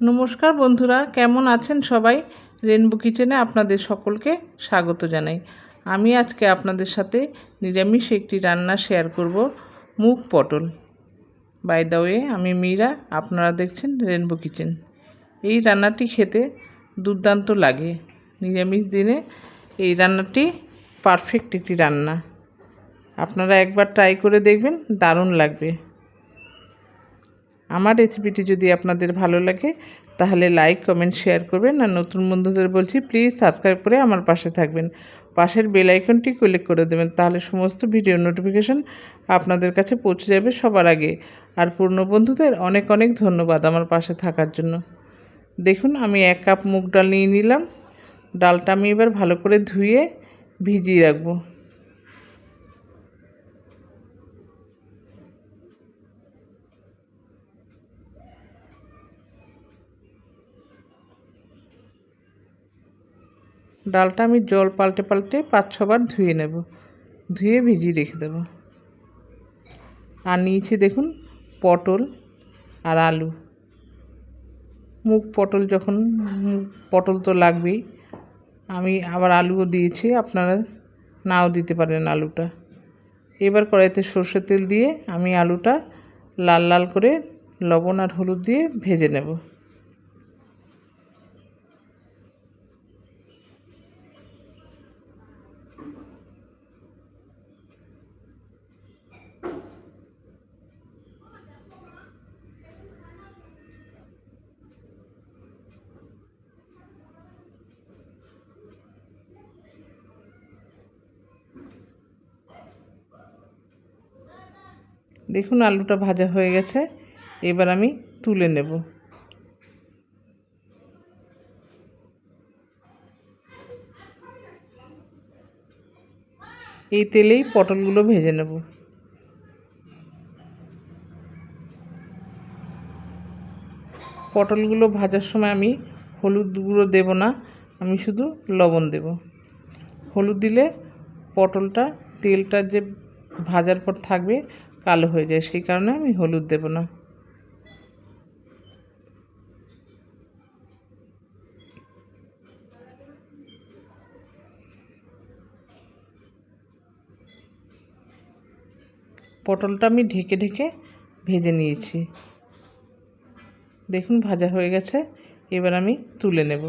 নমস্কার বন্ধুরা, কেমন আছেন সবাই? রেনবো কিচেনে আপনাদের সকলকে স্বাগত জানাই। আমি আজকে আপনাদের সাথে নিরামিষ একটি রান্না শেয়ার করব, মুগ পটল। বাই দ্য ওয়ে আমি মীরা, আপনারা দেখছেন রেনবো কিচেন এই রান্নাটি খেতে দুর্দান্ত লাগে। নিরামিষ দিনে এই রান্নাটি পারফেক্ট একটি রান্না। আপনারা একবার ট্রাই করে দেখবেন, দারুণ লাগবে। আমার রেসিপিটি যদি আপনাদের ভালো লাগে, তাহলে লাইক কমেন্ট শেয়ার করবেন। আর নতুন বন্ধুদের বলছি প্লিজ সাবস্ক্রাইব করে আমার পাশে থাকবেন। পাশের বেল আইকনটি ক্লিক করে দেবেন, তাহলে সমস্ত ভিডিও নোটিফিকেশন আপনাদের কাছে পৌঁছে যাবে সবার আগে। আর পূর্ণ বন্ধুদের অনেক অনেক ধন্যবাদ আমার পাশে থাকার জন্য। দেখুন, আমি এক কাপ মুগ ডাল নিয়ে নিলাম। ডালটা আমি এবার ভালো করে ধুয়ে ভিজিয়ে রাখব। ডালটা আমি জল পাল্টে পাল্টে পাঁচ ছবার ধুয়ে নেব। ধুয়ে ভিজিয়ে রেখে দেব। আর নিয়েছি দেখুন পটল আর আলু। মুখ পটল যখন পটল তো লাগবেই। আমি আবার আলুও দিয়েছি, আপনারা নাও দিতে পারেন আলুটা। এবার কড়াইতে সর্ষের তেল দিয়ে আমি আলুটা লাল লাল করে লবণ আর হলুদ দিয়ে ভেজে নেব। দেখুন আলুটা ভাজা হয়ে গেছে, এবার আমি তুলে নেব। এই তেলেই পটলগুলো ভেজে নেব। পটলগুলো ভাজার সময় আমি হলুদ গুঁড়ো দেব না, আমি শুধু লবণ দেব। হলুদ দিলে পটলটা, তেলটা যে ভাজার পর থাকবে কালো হয়ে যায়, সেই কারণে আমি হলুদ দেব না। পটলটা আমি ঢেকে ঢেকে ভেজে নিয়েছি। দেখুন, ভাজা হয়ে গেছে, এবার আমি তুলে নেব।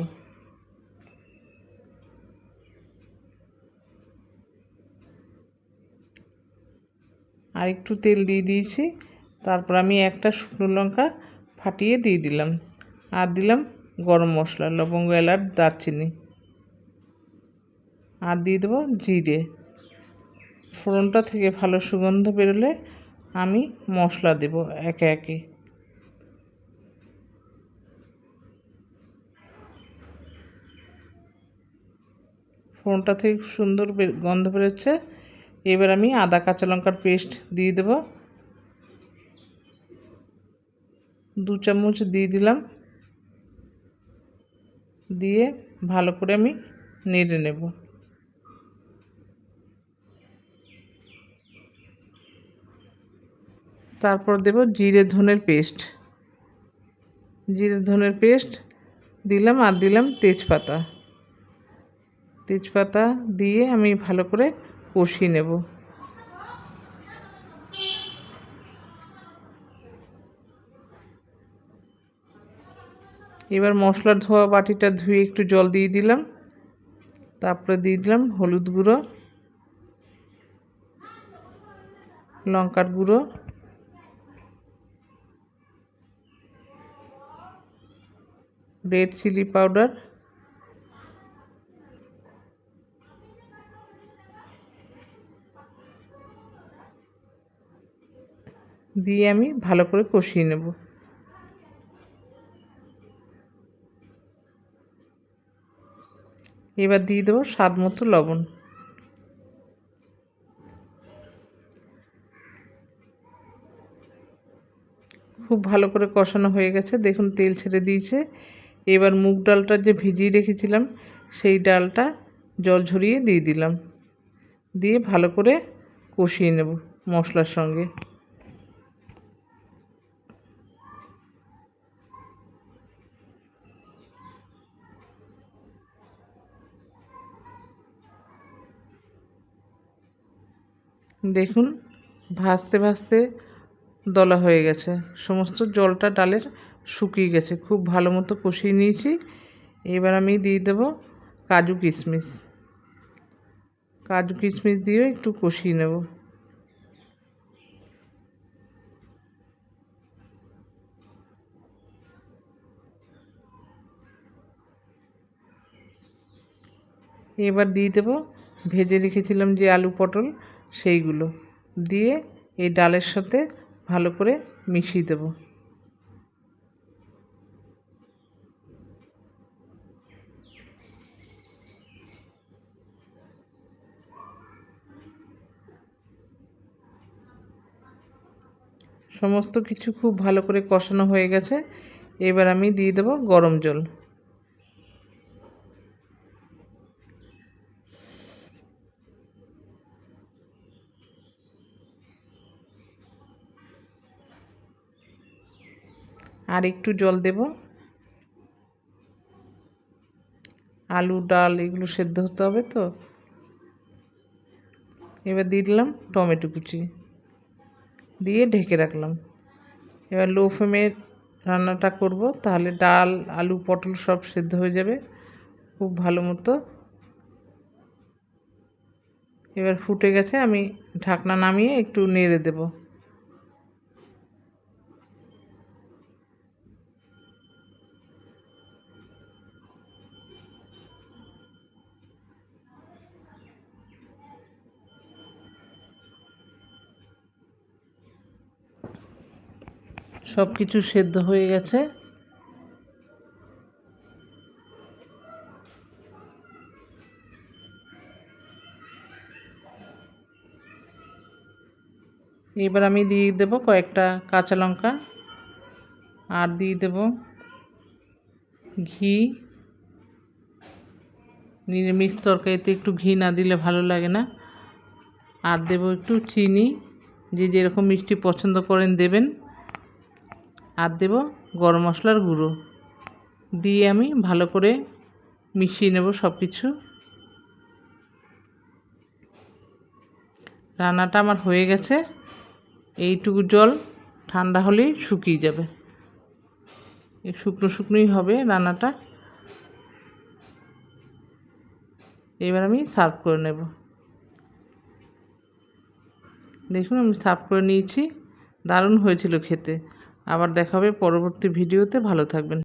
আর একটু তেল দিয়ে দিয়েছি। তারপর আমি একটা শুকনো লঙ্কা ফাটিয়ে দিয়ে দিলাম। আর দিলাম গরম মশলা, লবঙ্গ, এলাচ, দারচিনি। আর দিয়ে দেবো জিরে। ফোড়নটা থেকে ভালো সুগন্ধ বেরোলে আমি মশলা দেব একে একে। ফোড়নটা থেকে সুন্দর গন্ধ বেরোচ্ছে। এবার আমি আদা কাঁচা লঙ্কার পেস্ট দিয়ে দেব। দু চামচ দিয়ে দিলাম। দিয়ে ভালো করে আমি নেড়ে নেব। তারপর দেব জিরে ধনের পেস্ট। জিরে ধনের পেস্ট দিলাম আর দিলাম তেজপাতা। তেজপাতা দিয়ে আমি ভালো করে কষিয়ে নেব। এবার মশলার ধোয়া বাটিটা ধুয়ে একটু জল দিয়ে দিলাম। তারপরে দিয়ে দিলাম হলুদ গুঁড়ো, লঙ্কার গুঁড়ো। Red chilli powder. দিয়ে আমি ভালো করে কষিয়ে নেব। এবার দিয়ে দেবো স্বাদ মতো লবণ। খুব ভালো করে কষানো হয়ে গেছে। দেখুন, তেল ছেড়ে দিয়েছে। এবার মুগ ডালটা যে ভিজিয়ে রেখেছিলাম, সেই ডালটা জল ঝরিয়ে দিয়ে দিলাম। দিয়ে ভালো করে কষিয়ে নেব মশলার সঙ্গে। দেখুন, ভাজতে ভাজতে দলা হয়ে গেছে। সমস্ত জলটা ডালের শুকিয়ে গেছে। খুব ভালো মতো কষিয়ে নিয়েছি। এবার আমি দিয়ে দেব কাজু কিশমিশ। কাজু কিশমিশ দিয়ে একটু কষিয়ে নেব। এবার দিয়ে দেবো, ভেজে রেখেছিলাম যে আলু পটল। সেইগুলো দিয়ে এই ডালের সাথে ভালো করে মিশিয়ে দেবো। সমস্ত কিছু খুব ভালো করে কষানো হয়ে গেছে। এবার আমি দিয়ে দেবো গরম জল। আর একটু জল দেব। আলু, ডাল এগুলো সেদ্ধ হতে হবে তো। এবার দিয়ে দিলাম টমেটো কুচি। দিয়ে ঢেকে রাখলাম। এবার লো ফ্লেমে রান্নাটা করব, তাহলে ডাল, আলু, পটল সব সেদ্ধ হয়ে যাবে খুব ভালো মতো। এবার ফুটে গেছে, আমি ঢাকনা নামিয়ে একটু নেড়ে দেবো। সব কিছু সেদ্ধ হয়ে গেছে। এবার আমি দিয়ে দেব কয়েকটা কাঁচা লঙ্কা, আর দিয়ে দেব ঘি। নিরামিষ তরকারিতে একটু ঘি না দিলে ভালো লাগে না। আর দেব একটু চিনি, যে যেরকম মিষ্টি পছন্দ করেন দেবেন। আর দেব গরম মশলার গুঁড়ো। দিয়ে আমি ভালো করে মিশিয়ে নেব সব কিছু রান্নাটা আমার হয়ে গেছে। এইটুকু জল ঠান্ডা হলেই শুকিয়ে যাবে। শুকনো শুকনোই হবে রান্নাটা। এবার আমি সার্ভ করে নেব। দেখুন আমি সার্ভ করে নিয়েছি। দারুণ হয়েছিল খেতে। আবার দেখা হবে পরবর্তী ভিডিওতে। ভালো থাকবেন।